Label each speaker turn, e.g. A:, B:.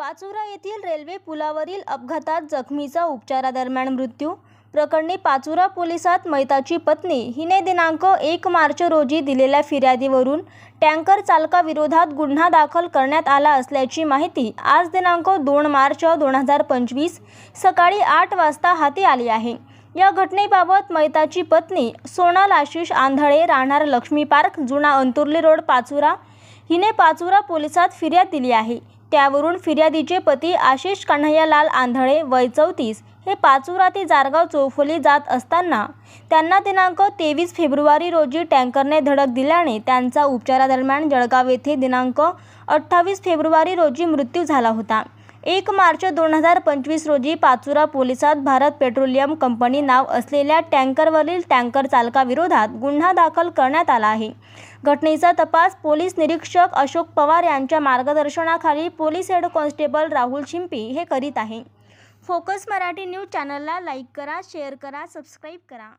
A: पाचोरा येथील रेल्वे पुलावरील अपघातात जखमीचा उपचारादरम्यान मृत्यू. प्रकरणी पाचोरा पोलिसात मैताची पत्नी हिने दिनांक एक मार्च रोजी दिलेल्या फिर्यादीवरून टँकर चालकाविरोधात गुन्हा दाखल करण्यात आला असल्याची माहिती आज दिनांक दोन मार्च दोन हजार पंचवीस सकाळी आठ वाजता हाती आली आहे. या घटनेबाबत मैताची पत्नी सोनाल आशिष आंधळे राहणार लक्ष्मी पार्क जुना अंतुर्ली रोड पाचुरा. हिने पाचुरा पोलिसात फिर्याद दिली आहे. त्यावरून फिर्यादीचे पती आशिष कन्हैयालाल आंधळे वय चौतीस हे पाचोरा ते जारगाव चौफुली जात असताना त्यांना दिनांक तेवीस फेब्रुवारी रोजी टँकरने धडक दिल्याने त्यांचा उपचारादरम्यान जळगाव येथे दिनांक अठ्ठावीस फेब्रुवारी रोजी मृत्यू झाला होता. एक मार्च दोन हजार पंचवीस रोजी पाचुरा पोलिसात भारत पेट्रोलियम कंपनी नाव असलेल्या टँकरवरील टँकर चालकाविरोधात गुन्हा दाखल करण्यात आला आहे. घटनेचा तपास पोलीस निरीक्षक अशोक पवार यांच्या मार्गदर्शनाखाली police head constable Rahul Shimpi हे करीत आहे. फोकस मराठी न्यूज चॅनलला लाईक करा शेअर करा सबस्क्राईब करा.